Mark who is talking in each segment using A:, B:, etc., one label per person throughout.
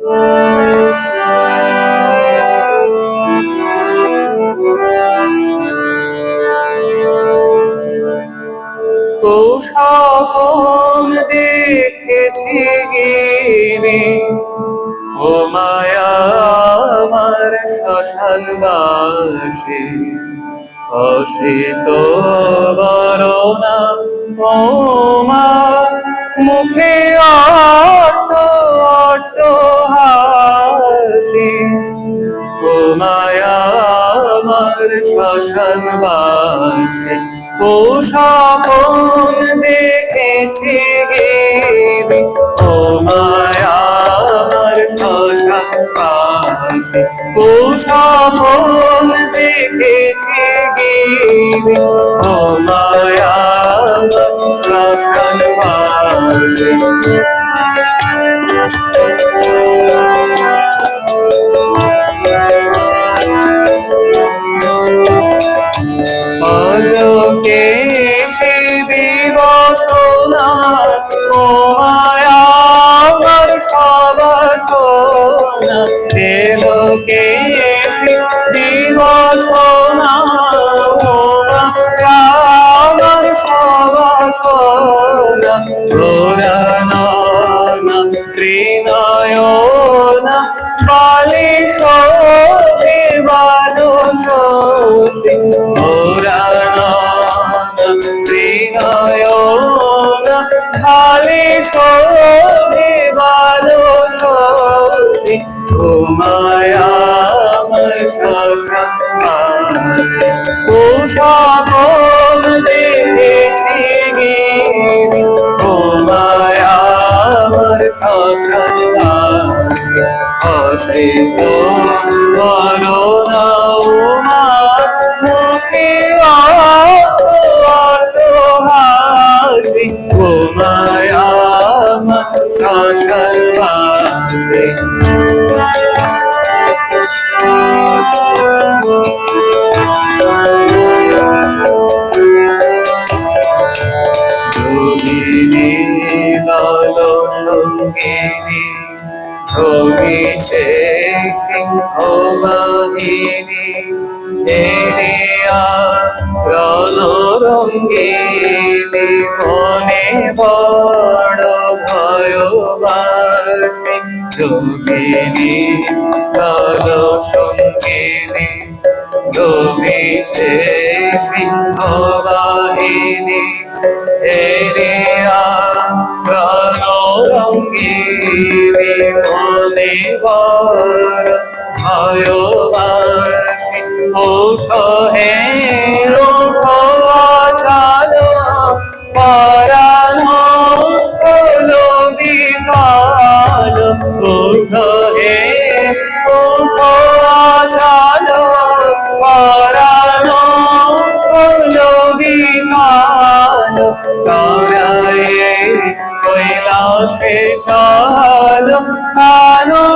A: কুসপন দেখেছি গিরি। ও মায়া, আমার শ্মশান বাসে। অসিত বরণা, ও মা, মুখে অট অট আমার শ্মশান বাসে। স্বপন দেখেছি গিরি ও মায়া আমার শ্মশান বাসে। স্বপন দেখেছি গিরি ও মায়া আমার শ্মশান বাসে। শোভে বালো শোষে ঘুমায়া আমার ও সকল দেখেছি গিরি ও মায়া আমার শ্মশান অসিত করোনা মুখে যোগিনী দল সঙ্গিনী সিংহ বাহিনী হেরিয়া রণরঙ্গিনী মনে বড় ভয়বাসী যোগিনী দল সঙ্গিনী সে সিংহ বাহিনী এরিয়া রণরঙ্গিনী মনে বর ভয়বাসী উঠ হে উঠ চালো কৈলাসে চল আনো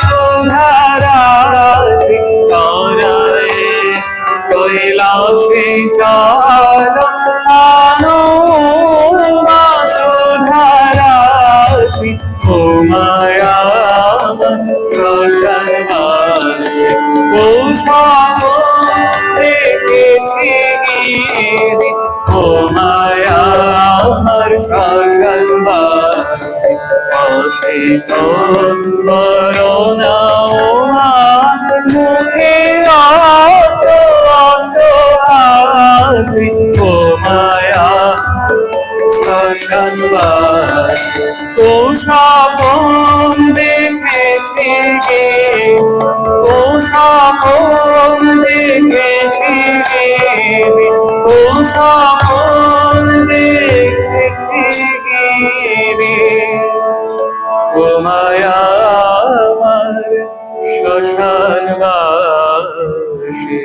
A: সুধারাশি করায়ে কৈলাসে চল আনো সুধারাশি ও মায়া শ্মশান বাসে স্বপন দেখেছি গিরি ও বাসে অসিত মুখে মায়া শ্মশান বাসে ও স্বপন দেখেছি ও স্বপন শ্মশান বাসে।